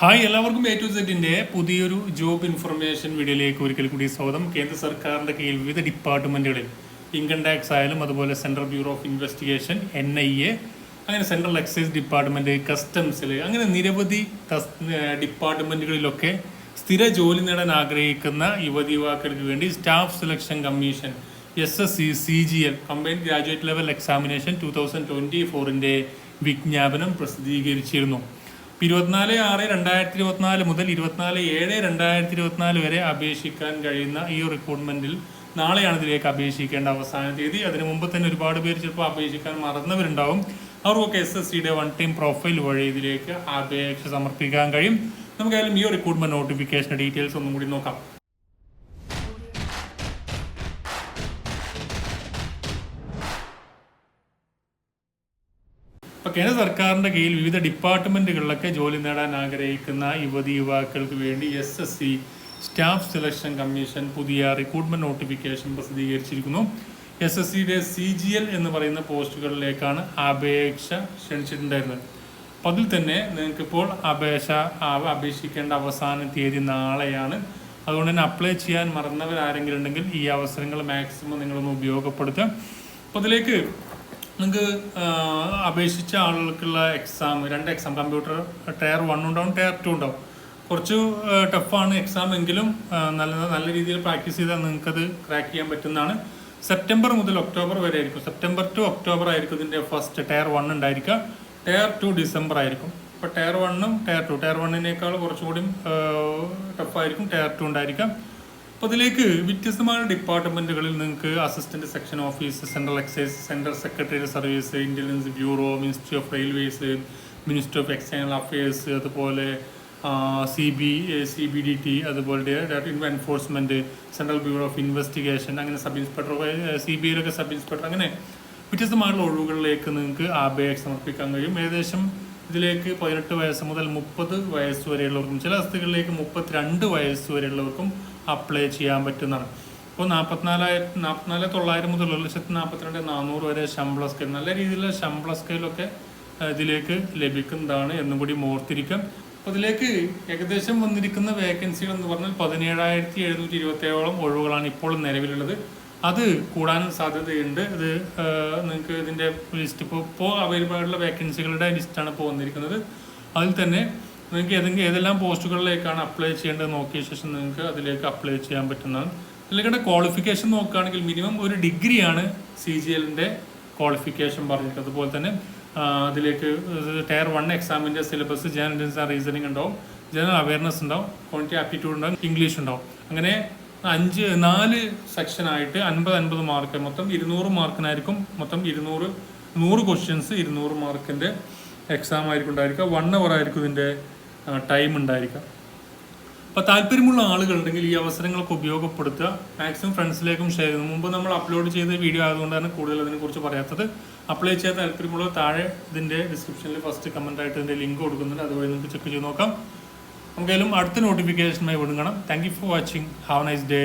Hi എല്ലാവർക്കും A to സെറ്റിന്റെ പുതിയൊരു ജോബ് ഇൻഫർമേഷൻ വീഡിയോയിലേക്ക് ഒരിക്കൽ കൂടി സ്വാഗതം. കേന്ദ്ര സർക്കാരിന്റെ കീഴിൽ വിവിധ ഡിപ്പാർട്ട്മെന്റുകളിൽ ഇൻകം ടാക്സ് ആയാലും അതുപോലെ central bureau of investigation N I A അങ്ങനെ സെൻട്രൽ എക്സൈസ് ഡിപ്പാർട്ട്മെന്റ് കസ്റ്റംസിൽ അങ്ങനെ നിരവധി ഡിപ്പാർട്ട്മെന്റുകളിലൊക്കെ സ്ഥിര ജോലി നേടാൻ ആഗ്രഹിക്കുന്ന യുവതി യുവാക്കൾക്ക് വേണ്ടി staff selection commission S S C C G L combined graduate level examination two thousand twenty ഫോറിന്റെ വിജ്ഞാപനം പ്രസിദ്ധീകരിച്ചിരുന്നു. ഇരുപത്തിനാല് ആറ് രണ്ടായിരത്തി ഇരുപത്തിനാല് മുതൽ ഇരുപത്തിനാല് ഏഴ് രണ്ടായിരത്തി ഇരുപത്തിനാല് വരെ അപേക്ഷിക്കാൻ കഴിയുന്ന ഈ റിക്രൂട്ട്മെന്റിൽ നാളെയാണ് ഇതിലേക്ക് അപേക്ഷിക്കേണ്ട അവസാന തീയതി. അതിനു മുമ്പ് തന്നെ ഒരുപാട് പേര് ചിലപ്പോൾ അപേക്ഷിക്കാൻ മറന്നവരുണ്ടാവും. അവർക്കൊക്കെ എസ് എസ് സിയുടെ വൺ ടൈം പ്രൊഫൈൽ വഴി ഇതിലേക്ക് അപേക്ഷ സമർപ്പിക്കാൻ കഴിയും. നമുക്കായാലും ഈ റിക്രൂട്ട്മെന്റ് നോട്ടിഫിക്കേഷൻ ഡീറ്റെയിൽസ് ഒന്നും കൂടി നോക്കാം. ഇപ്പൊ കേന്ദ്ര സർക്കാരിന്റെ കീഴിൽ വിവിധ ഡിപ്പാർട്ട്മെന്റുകളിലൊക്കെ ജോലി നേടാൻ ആഗ്രഹിക്കുന്ന യുവതി യുവാക്കൾക്ക് വേണ്ടി S S C staff selection commission പുതിയ റിക്രൂട്ട്മെന്റ് നോട്ടിഫിക്കേഷൻ പ്രസിദ്ധീകരിച്ചിരിക്കുന്നു. എസ് എസ് സിയുടെ സി ജി എൽ എന്ന് പറയുന്ന പോസ്റ്റുകളിലേക്കാണ് അപേക്ഷ ക്ഷണിച്ചിട്ടുണ്ടായിരുന്നത്. അപ്പോൾ അതിൽ തന്നെ നിങ്ങൾക്കിപ്പോൾ അപേക്ഷ അപേക്ഷിക്കേണ്ട അവസാന തീയതി നാളെയാണ്. അതുകൊണ്ട് തന്നെ അപ്ലൈ ചെയ്യാൻ മറന്നവരാരെങ്കിലും ഉണ്ടെങ്കിൽ ഈ അവസരങ്ങൾ മാക്സിമം നിങ്ങളൊന്ന് ഉപയോഗപ്പെടുത്തുക. അപ്പോൾ അതിലേക്ക് നിങ്ങൾക്ക് അപേക്ഷിച്ച ആളുകൾക്കുള്ള എക്സാം രണ്ട് എക്സാം കമ്പ്യൂട്ടർ ടയർ വൺ ഉണ്ടാവും ടയർ ടു ഉണ്ടാവും. കുറച്ച് ടഫാണ് എക്സാം എങ്കിലും നല്ല നല്ല രീതിയിൽ പ്രാക്ടീസ് ചെയ്താൽ നിങ്ങൾക്കത് ക്രാക്ക് ചെയ്യാൻ പറ്റുന്നതാണ്. സെപ്റ്റംബർ മുതൽ ഒക്ടോബർ വരെ ആയിരിക്കും. സെപ്റ്റംബർ ടു ഒക്ടോബർ ആയിരിക്കും ഇതിന്റെ ഫസ്റ്റ് ടയർ വൺ ഉണ്ടായിരിക്കുക. ടയർ ടു ഡിസംബർ ആയിരിക്കും. ഇപ്പോൾ ടയർ വണ്ണും ടയർ ടു ടയർ വണ്ണിനേക്കാൾ കുറച്ചുകൂടി ടഫായിരിക്കും ടയർ ടു ഉണ്ടായിരിക്കാം. അപ്പോൾ അതിലേക്ക് വ്യത്യസ്തമായ ഡിപ്പാർട്ട്മെന്റുകളിൽ നിങ്ങൾക്ക് assistant section office central excise central secretary service intelligence bureau ministry of railways ministry of external affairs അതുപോലെ C B C B D T അതുപോലെ enforcement central bureau of investigation അങ്ങനെ സബ് ഇൻസ്പെക്ടർ സി ബി ഐയിലൊക്കെ sub inspector അങ്ങനെ വ്യത്യസ്തമായിട്ടുള്ള ഒഴിവുകളിലേക്ക് നിങ്ങൾക്ക് അപേക്ഷ സമർപ്പിക്കാൻ കഴിയും. ഏകദേശം ഇതിലേക്ക് പതിനെട്ട് വയസ്സ് മുതൽ മുപ്പത് വയസ്സ് വരെയുള്ളവർക്കും ചില അവസ്ഥകളിലേക്ക് മുപ്പത്തിരണ്ട് വയസ്സ് വരെയുള്ളവർക്കും അപ്ലൈ ചെയ്യാൻ പറ്റുന്നതാണ്. ഇപ്പോൾ നാൽപ്പത്തിനാലായിരത്തി നാൽപ്പത്തിനാല് തൊള്ളായിരം മുതൽ ഒരു ലക്ഷത്തി നാൽപ്പത്തിരണ്ട് നാനൂറ് വരെ ശമ്പള സ്കെയിൽ നല്ല രീതിയിലുള്ള ശമ്പള സ്കെയിലൊക്കെ ഇതിലേക്ക് ലഭിക്കുന്നതാണ് എന്നും കൂടി ഓർത്തിരിക്കാം. അപ്പോൾ ഇതിലേക്ക് ഏകദേശം വന്നിരിക്കുന്ന വേക്കൻസികൾ എന്ന് പറഞ്ഞാൽ പതിനേഴായിരത്തി എഴുന്നൂറ്റി ഇരുപത്തേഴോളം ഒഴിവുകളാണ് ഇപ്പോൾ നിലവിലുള്ളത്. അത് കൂടാനും സാധ്യതയുണ്ട്. ഇത് നിങ്ങൾക്ക് ഇതിന്റെ ലിസ്റ്റ് ഇപ്പോൾ ഇപ്പോൾ അവൈലബിൾ ആയിട്ടുള്ള വേക്കൻസികളുടെ ലിസ്റ്റാണ് ഇപ്പോൾ വന്നിരിക്കുന്നത്. അതിൽ തന്നെ നിങ്ങൾക്ക് ഏതെങ്കിലും ഏതെല്ലാം പോസ്റ്റുകളിലേക്കാണ് അപ്ലൈ ചെയ്യേണ്ടത് നോക്കിയ ശേഷം നിങ്ങൾക്ക് അതിലേക്ക് അപ്ലൈ ചെയ്യാൻ പറ്റുന്നതാണ് അല്ലെങ്കിൽ ക്വാളിഫിക്കേഷൻ നോക്കുകയാണെങ്കിൽ മിനിമം ഒരു ഡിഗ്രിയാണ് സി ജി എല്ലിന്റെ ക്വാളിഫിക്കേഷൻ പറഞ്ഞിട്ട് അതുപോലെ തന്നെ അതിലേക്ക് ടയർ വൺ എക്സാമിന്റെ സിലബസ് ജനറൽ റീസണിങ് ഉണ്ടാവും. ജനറൽ അവയർനെസ് ഉണ്ടാവും. ക്വാണ്ടിറ്റി ആപ്റ്റിറ്റ്യൂഡ് ഉണ്ടാവും. ഇംഗ്ലീഷ് ഉണ്ടാവും. അങ്ങനെ അഞ്ച് നാല് സെക്ഷനായിട്ട് അൻപത് അൻപത് മാർക്ക് മൊത്തം ഇരുന്നൂറ് മാർക്കിനായിരിക്കും മൊത്തം ഇരുന്നൂറ് നൂറ് ക്വസ്റ്റ്യൻസ് ഇരുന്നൂറ് മാർക്കിന്റെ എക്സാം ആയിരിക്കും ഉണ്ടായിരിക്കുക. വൺ അവർ ആയിരിക്കും ഇതിന്റെ ടൈം ഉണ്ടായിരിക്കാം. അപ്പോൾ താല്പര്യമുള്ള ആളുകളുണ്ടെങ്കിൽ ഈ അവസരങ്ങളൊക്കെ ഉപയോഗപ്പെടുത്തുക. മാക്സിമം ഫ്രണ്ട്സിലേക്കും ഷെയർ ചെയ്യുന്നു. മുമ്പ് നമ്മൾ അപ്ലോഡ് ചെയ്ത വീഡിയോ ആയതുകൊണ്ടാണ് കൂടുതൽ അതിനെക്കുറിച്ച് പറയാത്തത്. അപ്ലൈ ചെയ്യാൻ താല്പര്യമുള്ള താഴെ ഇതിന്റെ ഡിസ്ക്രിപ്ഷനിൽ ഫസ്റ്റ് കമന്റ് ആയിട്ട് ഇതിന്റെ ലിങ്ക് കൊടുക്കുന്നുണ്ട്. അതുവഴി നിങ്ങൾക്ക് ചെക്ക് ചെയ്ത് നോക്കാം. നമുക്കായാലും അടുത്ത നോട്ടിഫിക്കേഷനുമായി വിടുങ്ങണം thank you for watching have nice day